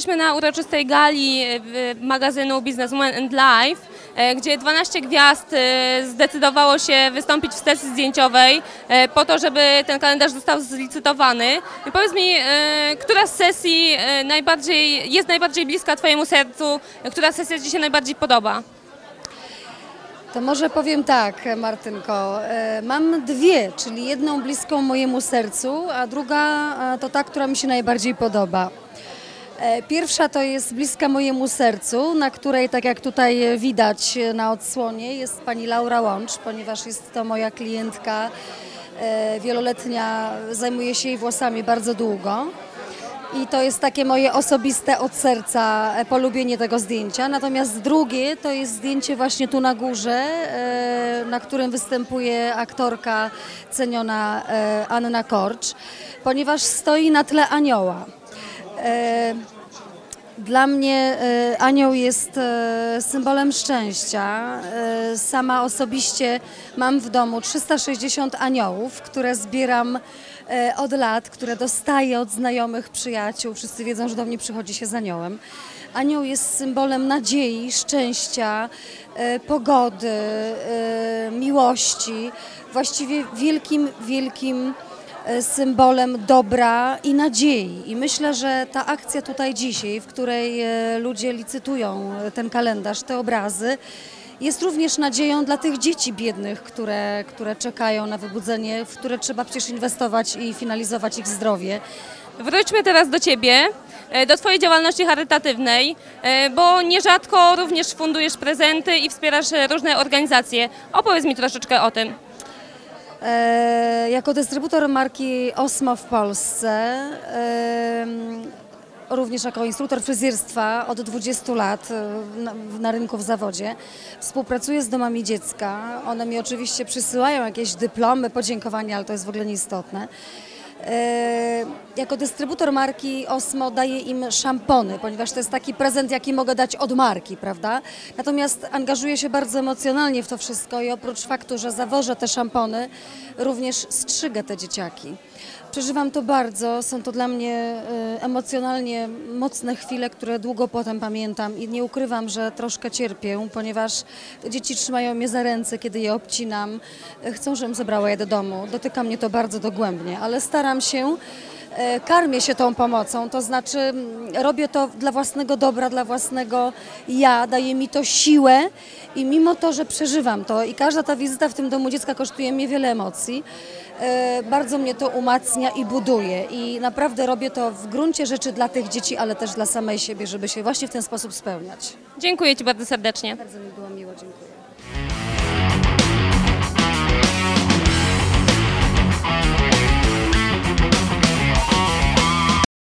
jesteśmy na uroczystej gali magazynu Businesswoman and Life, e, gdzie 12 gwiazd e, zdecydowało się wystąpić w sesji zdjęciowej e, po to, żeby ten kalendarz został zlicytowany. I powiedz mi, która z sesji najbardziej, jest najbardziej bliska Twojemu sercu, która sesja Ci się najbardziej podoba? To może powiem tak, Martynko. Mam dwie, czyli jedną bliską mojemu sercu, a druga to ta, która mi się najbardziej podoba. E, Pierwsza to jest bliska mojemu sercu, na której, tak jak tutaj widać na odsłonie, jest pani Laura Łącz, ponieważ jest to moja klientka e, wieloletnia, zajmuje się jej włosami bardzo długo. I to jest takie moje osobiste od serca e, polubienie tego zdjęcia. Natomiast drugie to jest zdjęcie właśnie tu na górze, na którym występuje aktorka ceniona Anna Korcz, ponieważ stoi na tle anioła. E, Dla mnie e, anioł jest e, symbolem szczęścia. Sama osobiście mam w domu 360 aniołów, które zbieram od lat, które dostaję od znajomych, przyjaciół. Wszyscy wiedzą, że do mnie przychodzi się z aniołem. Anioł jest symbolem nadziei, szczęścia, pogody, miłości. Właściwie wielkim, wielkim symbolem dobra i nadziei. I myślę, że ta akcja tutaj dzisiaj, w której e, ludzie licytują e, ten kalendarz, te obrazy, jest również nadzieją dla tych dzieci biednych, które, które czekają na wybudzenie, w które trzeba przecież inwestować i finalizować ich zdrowie. Wróćmy teraz do Ciebie, e, do Twojej działalności charytatywnej, e, bo nierzadko również fundujesz prezenty i wspierasz e, różne organizacje. Opowiedz mi troszeczkę o tym. E, jako dystrybutor marki Osmo w Polsce, em, również jako instruktor fryzjerstwa od 20 lat e, na rynku w zawodzie, współpracuję z domami dziecka. One mi oczywiście przysyłają jakieś dyplomy, podziękowania, ale to jest w ogóle nieistotne. E, Jako dystrybutor marki Osmo daję im szampony, ponieważ to jest taki prezent, jaki mogę dać od marki, prawda? Natomiast angażuję się bardzo emocjonalnie w to wszystko i oprócz faktu, że zawożę te szampony, również strzygę te dzieciaki. Przeżywam to bardzo, są to dla mnie e, emocjonalnie mocne chwile, które długo potem pamiętam i nie ukrywam, że troszkę cierpię, ponieważ dzieci trzymają mnie za ręce, kiedy je obcinam, E, chcą, żebym zabrała je do domu. Dotyka mnie to bardzo dogłębnie, ale staram się e, karmię się tą pomocą, to znaczy robię to dla własnego dobra, dla własnego ja, daje mi to siłę i mimo to, że przeżywam to i każda ta wizyta w tym domu dziecka kosztuje mnie wiele emocji, e, bardzo mnie to umacnia i buduje i naprawdę robię to w gruncie rzeczy dla tych dzieci, ale też dla samej siebie, żeby się właśnie w ten sposób spełniać. Dziękuję Ci bardzo serdecznie. Bardzo mi było miło, dziękuję.